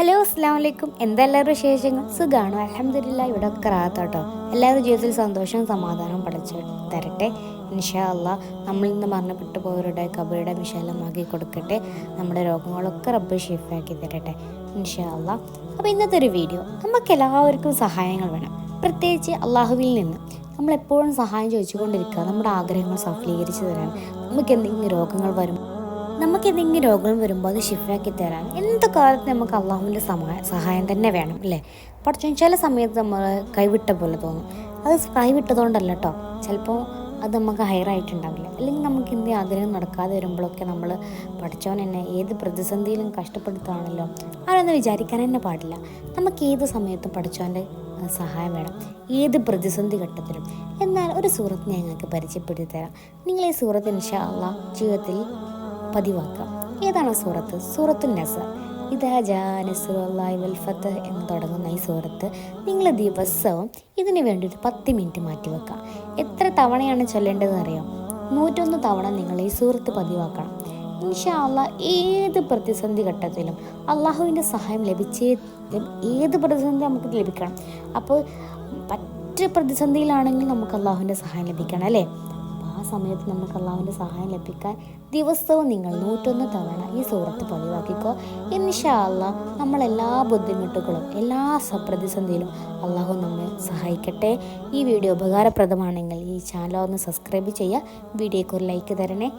Hello അസ്സാം വലൈക്കും എന്താ എല്ലാവരും വിശേഷങ്ങൾ? സുഖമാണോ അലഹമില്ല ഇവിടെ ഒക്കെ റാത്തോട്ടോ. എല്ലാവരും ജീവിതത്തിൽ സന്തോഷവും സമാധാനവും പഠിച്ചു തരട്ടെ. ഇൻഷാ അള്ളാ നമ്മൾ നിന്ന് മരണപ്പെട്ടു പോയവരുടെ കബറിയുടെ വിശാലമാക്കി കൊടുക്കട്ടെ. നമ്മുടെ രോഗങ്ങളൊക്കെ റബ്ബ് ഷേഫാക്കി തരട്ടെ. ഇൻഷാ അള്ളാ അപ്പോൾ ഇന്നത്തെ ഒരു വീഡിയോ നമുക്ക് എല്ലാവർക്കും സഹായങ്ങൾ വേണം. പ്രത്യേകിച്ച് അള്ളാഹുവിൽ നിന്ന് നമ്മളെപ്പോഴും സഹായം ചോദിച്ചുകൊണ്ടിരിക്കുക നമ്മുടെ ആഗ്രഹങ്ങൾ സഫലീകരിച്ചു തരാൻ. നമുക്ക് എന്തെങ്കിലും രോഗങ്ങൾ വരും നമുക്ക് എന്തെങ്കിലും രോഗം വരുമ്പോൾ അത് ഷിഫാക്കി തരാൻ എന്ത് കാലത്ത് നമുക്ക് അള്ളാഹുവിന്റെ സഹായം തന്നെ വേണം അല്ലേ? പഠിച്ചു ചില സമയത്ത് നമ്മൾ കൈവിട്ട പോലെ തോന്നും. അത് കൈവിട്ടതുകൊണ്ടല്ല കേട്ടോ ചിലപ്പോൾ അത് നമുക്ക് ഹയറായിട്ടുണ്ടാവില്ല അല്ലെങ്കിൽ നമുക്ക് എന്ത് ആഗ്രഹം നടക്കാതെ വരുമ്പോഴൊക്കെ നമ്മൾ പഠിച്ചവൻ എന്നെ ഏത് പ്രതിസന്ധിയിലും കഷ്ടപ്പെടുത്തുകയാണല്ലോ ആരൊന്നും വിചാരിക്കാൻ തന്നെ പാടില്ല. നമുക്ക് ഏത് സമയത്തും പഠിച്ചവന്റെ സഹായം വേണം? ഏത് പ്രതിസന്ധി ഘട്ടത്തിലും? എന്നാൽ ഒരു സൂറത്ത് ഞാൻ ഞങ്ങൾക്ക് പരിചയപ്പെടുത്തി തരാം. നിങ്ങൾ ഈ സൂറത്ത് ഇൻഷാ അള്ളാഹ് ജീവിതത്തിൽ പതിവാക്കാം. ഏതാണ് സൂറത്ത്? സൂറത്തുൽ നസ ഇതാ വൽഫത്ത് എന്ന് തുടങ്ങുന്ന ഈ സൂറത്ത്. നിങ്ങൾ ദിവസവും ഇതിന് വേണ്ടി ഒരു പത്ത് മിനിറ്റ് മാറ്റി വെക്കാം എത്ര തവണയാണ് ചൊല്ലേണ്ടതെന്ന് അറിയാം നൂറ്റൊന്ന് തവണ നിങ്ങൾ ഈ സൂറത്ത് പതിവാക്കണം. ഇൻഷാ ഏത് പ്രതിസന്ധി ഘട്ടത്തിലും അള്ളാഹുവിന്റെ സഹായം ലഭിച്ചേ ഏത് പ്രതിസന്ധി നമുക്ക് ലഭിക്കണം? അപ്പോൾ പറ്റ പ്രതിസന്ധിയിലാണെങ്കിൽ നമുക്ക് അള്ളാഹുവിന്റെ സഹായം ലഭിക്കണം അല്ലേ? ആ സമയത്ത് നമുക്ക് അള്ളാഹുവിന്റെ സഹായം ലഭിക്കാൻ ദിവസവും നിങ്ങൾ നൂറ്റൊന്ന് തവണ ഈ സൂറത്ത് പതിവാക്കിക്കോ. ഇൻഷാ അള്ളാഹ് നമ്മളെല്ലാ ബുദ്ധിമുട്ടുകളും എല്ലാ സപ്രതിസന്ധിയിലും അള്ളാഹു നമ്മെ സഹായിക്കട്ടെ. ഈ വീഡിയോ ഉപകാരപ്രദമാണെങ്കിൽ ഈ ചാനൽ ഒന്ന് സബ്സ്ക്രൈബ് ചെയ്യുക. വീഡിയോക്ക് ഒരു ലൈക്ക് തരണേ.